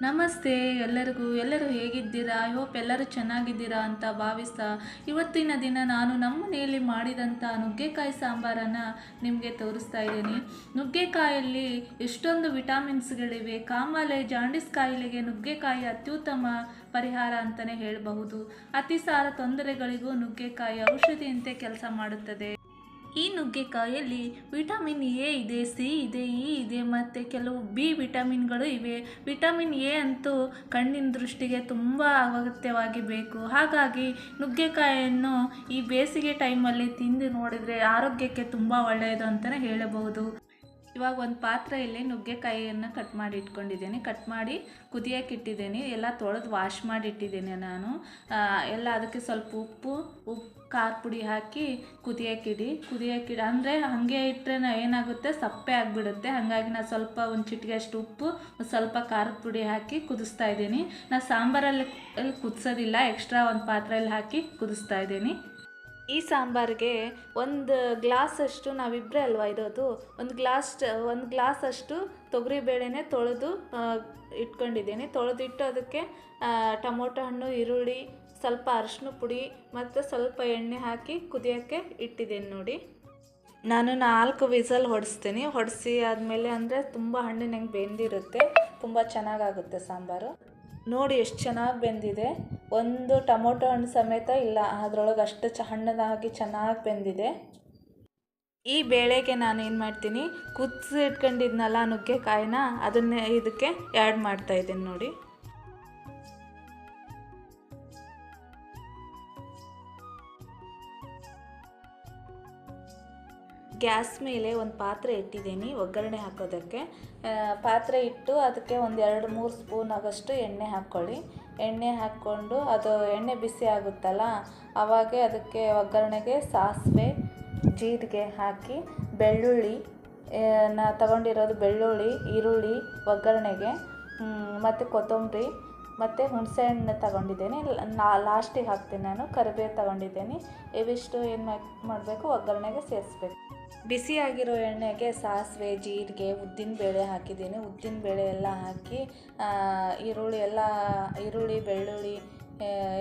ನಮಸ್ತೆ, ಎಲ್ಲರಿಗೂ, ಎಲ್ಲರೂ ಹೇಗಿದ್ದೀರಾ? ಐ ಹೋಪ್ ಎಲ್ಲರೂ ಚೆನ್ನಾಗಿದ್ದೀರಾ ಅಂತ ಭಾವಿಸ್ತಾ ಇವತ್ತಿನ ದಿನ ನಾನು ನಮ್ಮ ಮನೆಯಲ್ಲಿ ಮಾಡಿದಂಥ ನುಗ್ಗೆಕಾಯಿ ಸಾಂಬಾರನ್ನು ನಿಮಗೆ ತೋರಿಸ್ತಾ ಇದ್ದೀನಿ. ನುಗ್ಗೆಕಾಯಲ್ಲಿ ಎಷ್ಟೊಂದು ವಿಟಾಮಿನ್ಸ್ಗಳಿವೆ. ಕಾಮಾಲೆ ಜಾಂಡಿಸ್ ಕಾಯಿಲೆಗೆ ನುಗ್ಗೆಕಾಯಿ ಅತ್ಯುತ್ತಮ ಪರಿಹಾರ ಅಂತಲೇ ಹೇಳಬಹುದು. ಅತಿಸಾರ ತೊಂದರೆಗಳಿಗೂ ನುಗ್ಗೆಕಾಯಿ ಔಷಧಿಯಂತೆ ಕೆಲಸ ಮಾಡುತ್ತದೆ. ಈ ನುಗ್ಗೆಕಾಯಲ್ಲಿ ವಿಟಮಿನ್ ಎ ಇದೆ, ಸಿ ಇದೆ, ಇ ಇದೆ, ಮತ್ತು ಕೆಲವು ಬಿ ವಿಟಮಿನ್ಗಳು ಇವೆ. ವಿಟಮಿನ್ ಎ ಅಂತೂ ಕಣ್ಣಿನ ದೃಷ್ಟಿಗೆ ತುಂಬ ಅಗತ್ಯವಾಗಿ ಬೇಕು. ಹಾಗಾಗಿ ನುಗ್ಗೆಕಾಯಿಯನ್ನು ಈ ಬೇಸಿಗೆ ಟೈಮಲ್ಲಿ ತಿಂದು ನೋಡಿದರೆ ಆರೋಗ್ಯಕ್ಕೆ ತುಂಬ ಒಳ್ಳೆಯದು ಅಂತಲೇ ಹೇಳಬಹುದು. ಇವಾಗ ಒಂದು ಪಾತ್ರೆಯಲ್ಲಿ ನುಗ್ಗೆಕಾಯಿಯನ್ನು ಕಟ್ ಮಾಡಿ ಇಟ್ಕೊಂಡಿದ್ದೀನಿ. ಕಟ್ ಮಾಡಿ ಕುದಿಯೋಕೆ ಇಟ್ಟಿದ್ದೀನಿ. ಎಲ್ಲ ತೊಳೆದು ವಾಶ್ ಮಾಡಿ ಇಟ್ಟಿದ್ದೀನಿ ನಾನು. ಎಲ್ಲ ಅದಕ್ಕೆ ಸ್ವಲ್ಪ ಉಪ್ಪು ಉಪ್ಪು, ಖಾರ ಪುಡಿ ಹಾಕಿ ಕುದಿಯೋಕ್ಕಿಡಿ ಕುದಿಯೋಕ್ಕಿಡಿ ಅಂದರೆ ಹಾಗೆ ಇಟ್ಟರೆ ಏನಾಗುತ್ತೆ? ಸಪ್ಪೆ ಆಗಿಬಿಡುತ್ತೆ. ಹಾಗಾಗಿ ನಾನು ಸ್ವಲ್ಪ ಒಂದು ಚಿಟಿಗೆ ಅಷ್ಟು ಉಪ್ಪು ಸ್ವಲ್ಪ ಖಾರದ ಪುಡಿ ಹಾಕಿ ಕುದಿಸ್ತಾ ಇದ್ದೀನಿ. ನಾನು ಸಾಂಬಾರಲ್ಲಿ ಕುದಿಸೋದಿಲ್ಲ. ಎಕ್ಸ್ಟ್ರಾ ಒಂದು ಪಾತ್ರೆಯಲ್ಲಿ ಹಾಕಿ ಕುದಿಸ್ತಾ ಇದ್ದೀನಿ. ಈ ಸಾಂಬಾರಿಗೆ ಒಂದು ಗ್ಲಾಸಷ್ಟು ನಾವಿಬ್ಬರೇ ಅಲ್ವಾ ಇರೋದು? ಒಂದು ಗ್ಲಾಸ್, ಒಂದು ಗ್ಲಾಸಷ್ಟು ತೊಗರಿಬೇಳೆನೇ ತೊಳೆದು ಇಟ್ಕೊಂಡಿದ್ದೀನಿ. ತೊಳೆದಿಟ್ಟು ಅದಕ್ಕೆ ಟೊಮೊಟೊ ಹಣ್ಣು, ಈರುಳ್ಳಿ, ಸ್ವಲ್ಪ ಅರಿಶಿನ ಪುಡಿ ಮತ್ತು ಸ್ವಲ್ಪ ಎಣ್ಣೆ ಹಾಕಿ ಕುದಿಯೋಕ್ಕೆ ಇಟ್ಟಿದ್ದೀನಿ ನೋಡಿ. ನಾನು ನಾಲ್ಕು ವಿಸಲ್ ಹೊಡಿಸ್ತೀನಿ. ಹೊಡಿಸಿ ಆದಮೇಲೆ ಅಂದರೆ ತುಂಬ ಹಣ್ಣು ನಂಗೆ ಬೆಂದಿರುತ್ತೆ. ತುಂಬ ಚೆನ್ನಾಗಾಗುತ್ತೆ ಸಾಂಬಾರು. ನೋಡಿ ಎಷ್ಟು ಚೆನ್ನಾಗಿ ಬೆಂದಿದೆ. ಒಂದು ಟೊಮೊಟೊ ಹಣ್ಣು ಸಮೇತ ಇಲ್ಲ, ಅದರೊಳಗೆ ಅಷ್ಟು ಚ ಹಣ್ಣದಾಗಿ ಚೆನ್ನಾಗಿ ಬೆಂದಿದೆ. ಈ ಬೇಳೆಗೆ ನಾನು ಏನು ಮಾಡ್ತೀನಿ, ಕುದಿಸಿ ಇಟ್ಕೊಂಡಿದ್ನಲ್ಲ ನುಗ್ಗೆಕಾಯಿನ, ಅದನ್ನೇ ಇದಕ್ಕೆ ಆ್ಯಡ್ ಮಾಡ್ತಾಯಿದ್ದೀನಿ ನೋಡಿ. ಗ್ಯಾಸ್ ಮೇಲೆ ಒಂದು ಪಾತ್ರೆ ಇಟ್ಟಿದ್ದೀನಿ ಒಗ್ಗರಣೆ ಹಾಕೋದಕ್ಕೆ. ಪಾತ್ರೆ ಇಟ್ಟು ಅದಕ್ಕೆ ಒಂದು ಎರಡು ಮೂರು ಸ್ಪೂನ್ ಆಗೋಷ್ಟು ಎಣ್ಣೆ ಹಾಕ್ಕೊಳ್ಳಿ. ಎಣ್ಣೆ ಹಾಕ್ಕೊಂಡು ಅದು ಎಣ್ಣೆ ಬಿಸಿ ಆಗುತ್ತಲ್ಲ ಆವಾಗೆ ಅದಕ್ಕೆ ಒಗ್ಗರಣೆಗೆ ಸಾಸಿವೆ, ಜೀರಿಗೆ ಹಾಕಿ, ಬೆಳ್ಳುಳ್ಳಿ ನಾ ತಗೊಂಡಿರೋದು ಬೆಳ್ಳುಳ್ಳಿ, ಈರುಳ್ಳಿ, ಒಗ್ಗರಣೆಗೆ ಮತ್ತು ಕೊತ್ತಂಬರಿ ಮತ್ತು ಹುಣಸೆಹಣ್ಣು ತಗೊಂಡಿದ್ದೇನೆ. ನಾ ಲಾಸ್ಟಿಗೆ ಹಾಕ್ತೀನಿ ನಾನು. ಕರಿಬೇವು ತಗೊಂಡಿದ್ದೀನಿ. ಇವಿಷ್ಟು ಏನು ಮಾಡಬೇಕು? ಒಗ್ಗರಣೆಗೆ ಸೇರಿಸ್ಬೇಕು. ಬಿಸಿಯಾಗಿರೋ ಎಣ್ಣೆಗೆ ಸಾಸಿವೆ, ಜೀರಿಗೆ ಉದ್ದಿನಬೇಳೆ ಹಾಕಿದ್ದೀನಿ. ಉದ್ದಿನಬೇಳೆ ಎಲ್ಲ ಹಾಕಿ ಈರುಳ್ಳಿ ಎಲ್ಲ, ಈರುಳ್ಳಿ, ಬೆಳ್ಳುಳ್ಳಿ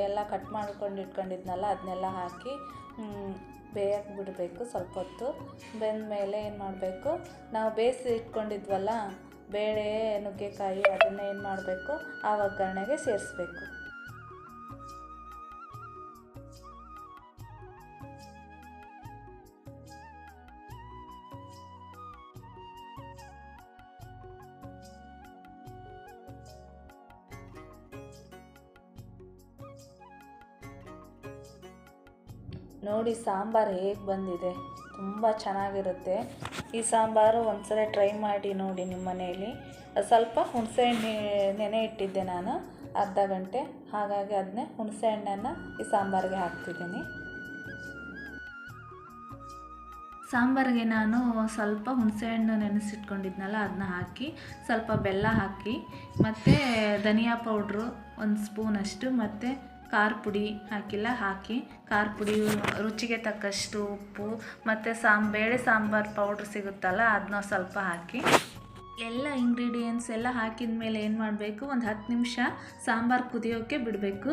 ಎಲ್ಲ ಕಟ್ ಮಾಡ್ಕೊಂಡು ಇಟ್ಕೊಂಡಿದ್ನಲ್ಲ ಅದನ್ನೆಲ್ಲ ಹಾಕಿ ಬೇಯಕ್ಕೆ ಬಿಡಬೇಕು ಸ್ವಲ್ಪ ಹೊತ್ತು. ಬೆಂದ ಮೇಲೆ ಏನು ಮಾಡಬೇಕು? ನಾವು ಬೇಯಿಸಿ ಇಟ್ಕೊಂಡಿದ್ವಲ್ಲ ಬೇಳೆ ನುಗ್ಗೆಕಾಯಿ ಅದನ್ನು ಏನು ಮಾಡಬೇಕು? ಆ ಒಗ್ಗರಣೆಗೆ ಸೇರಿಸ್ಬೇಕು. ನೋಡಿ ಸಾಂಬಾರು ಹೇಗೆ ಬಂದಿದೆ. ತುಂಬ ಚೆನ್ನಾಗಿರುತ್ತೆ. ಈ ಸಾಂಬಾರು ಒಂದ್ಸಲ ಟ್ರೈ ಮಾಡಿ ನೋಡಿ ನಿಮ್ಮ ಮನೆಯಲ್ಲಿ. ಸ್ವಲ್ಪ ಹುಣಸೆಹಣ್ಣೆ ನೆನೆ ಇಟ್ಟಿದ್ದೆ ನಾನು, ಅರ್ಧ ಗಂಟೆ. ಹಾಗಾಗಿ ಅದನ್ನೇ ಹುಣಸೆಹಣ್ಣನ್ನು ಈ ಸಾಂಬಾರಿಗೆ ಹಾಕ್ತಿದ್ದೀನಿ. ಸಾಂಬಾರಿಗೆ ನಾನು ಸ್ವಲ್ಪ ಹುಣಸೆಹಣ್ಣು ನೆನೆಸಿಟ್ಕೊಂಡಿದ್ನಲ್ಲ ಅದನ್ನ ಹಾಕಿ, ಸ್ವಲ್ಪ ಬೆಲ್ಲ ಹಾಕಿ, ಮತ್ತು ಧನಿಯಾ ಪೌಡ್ರು ಒಂದು ಸ್ಪೂನಷ್ಟು, ಮತ್ತು ಖಾರ ಪುಡಿ ಹಾಕಿಲ್ಲ, ಹಾಕಿ ಖಾರ ಪುಡಿ ರುಚಿಗೆ ತಕ್ಕಷ್ಟು ಉಪ್ಪು ಮತ್ತು ಸಾಂ, ಬೇಳೆ ಸಾಂಬಾರು ಪೌಡ್ರ್ ಸಿಗುತ್ತಲ್ಲ ಅದನ್ನ ಸ್ವಲ್ಪ ಹಾಕಿ ಎಲ್ಲ ಇಂಗ್ರೀಡಿಯೆಂಟ್ಸ್ ಎಲ್ಲ ಹಾಕಿದ ಮೇಲೆ ಏನು ಮಾಡಬೇಕು? ಒಂದು ಹತ್ತು ನಿಮಿಷ ಸಾಂಬಾರು ಕುದಿಯೋಕ್ಕೆ ಬಿಡಬೇಕು.